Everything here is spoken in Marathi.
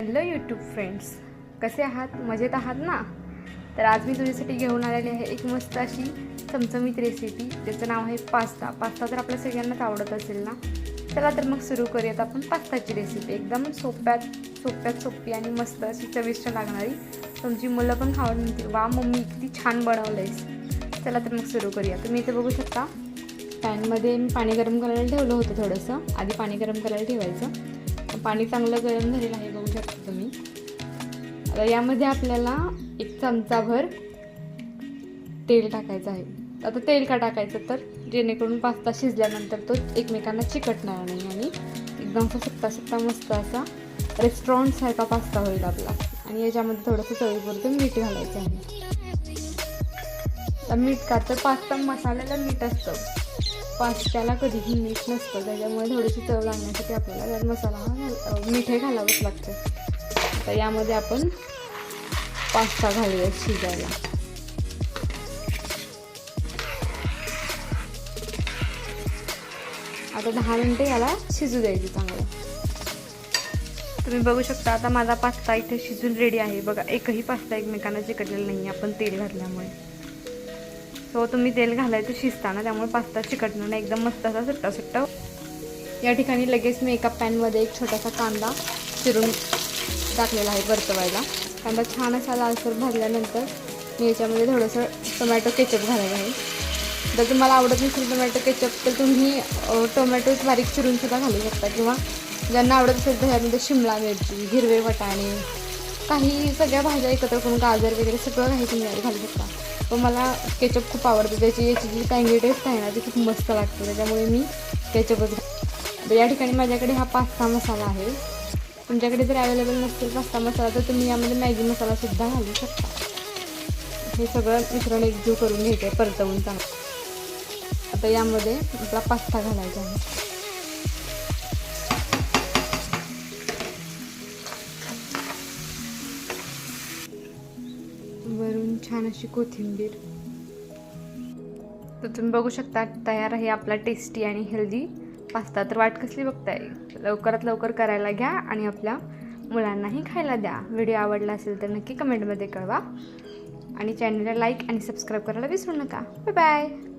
हॅलो यूट्यूब फ्रेंड्स कसे आहात? मजेत आहात ना? तर आज मी तुझ्यासाठी घेऊन आलेली आहे एक मस्त अशी चमचमीत रेसिपी ज्याचं नाव आहे पास्ता. पास्ता तर आपल्या सगळ्यांनाच आवडत असेल ना? चला तर मग सुरू करूयात आपण पास्ताची रेसिपी एकदम सोप्यात सोप्यात सोपी आणि मस्त अशी चविष्ट लागणारी. तुमची मुलं पण खाऊन म्हणतील वा मम्मी किती छान बनवलंयस. चला तर मग सुरू करूया तुम्ही इथे बघू शकता. पॅनमध्ये मी पाणी गरम करायला ठेवलं होतं थोडंसं. आधी पाणी गरम करायला ठेवायचं. पाणी चांगलं गरम झालेलं आहे बघू शकता तुम्ही. आता यामध्ये आपल्याला एक चमचाभर तेल टाकायचं आहे. आता तेल का टाकायचं तर जेणेकरून पास्ता शिजल्यानंतर तो एकमेकांना चिकटणार नाही आणि एकदम असा सुकता मस्त असा रेस्टॉरंटसारखा पास्ता होईल आपला. आणि याच्यामध्ये थोडंसं चवीपुरतं मीठ घालायचं आहे. आता मीठ का तर पास्ता मसाल्याला मीठ असतं. पास्त्याला कधीही मीठ नसतं. त्याच्यामुळे थोडीशी चव लागण्यासाठी आपल्याला त्यात मसाला हा घाल मीठ हे घालावंच लागतं. आता यामध्ये आपण पास्ता घालूया शिजायला. आता दहा मिनटं याला शिजू द्यायची चांगलं. तुम्ही बघू शकता आता माझा पास्ता इथे शिजून रेडी आहे. बघा एकही पास्ता एकमेकांना चिकटलेला नाही आपण तेल घातल्यामुळे. सो तुम्ही तेल घालायचं शिजताना त्यामुळे पास्ता चिकटणार नाही एकदम मस्त असा सुट्टा सुट्टा. या ठिकाणी लगेच मी एका पॅनमध्ये एक छोटासा कांदा चिरून टाकलेला आहे परतवायला कांदा छान असा लालसर भाजल्यानंतर मी याच्यामध्ये थोडंसं टोमॅटो केचप घालायला आहे. जर तुम्हाला आवडत नसेल टोमॅटो केचप तर तुम्ही टोमॅटो बारीक चिरूनसुद्धा घालू शकता. किंवा ज्यांना आवडत असेल तर ह्यामध्ये शिमला मिरची हिरवे वटाणे काही सगळ्या भाज्या एकत्र करून गाजर वगैरे सगळं काही तुम्ही घालू शकता. पण मला केचप खूप आवडतं. त्याची याची जी टँगी टेस्ट आहे ना ती खूप मस्त लागते. त्याच्यामुळे मी केचपच तर या ठिकाणी माझ्याकडे हा पास्ता मसाला आहे. तुमच्याकडे जर अवेलेबल नसेल पास्ता मसाला तर तुम्ही यामध्ये मॅगी मसालासुद्धा घालू शकता. हे सगळं मिश्रण एकजीव करून घ्यायचं आहे परतवून चांगलं. आता यामध्ये आपला पास्ता घालायचा आहे. वरून छान अशी कोथिंबीर. तर तुम्ही बघू शकता तयार आहे आपला टेस्टी आणि हेल्दी पास्ता तर वाट कसली बघताय? लवकरात लवकर करायला घ्या आणि आपल्या मुलांनाही खायला द्या. व्हिडिओ आवडला असेल तर नक्की कमेंटमध्ये कळवा. आणि चॅनलला लाईक आणि सबस्क्राईब करायला विसरू नका. Bye bye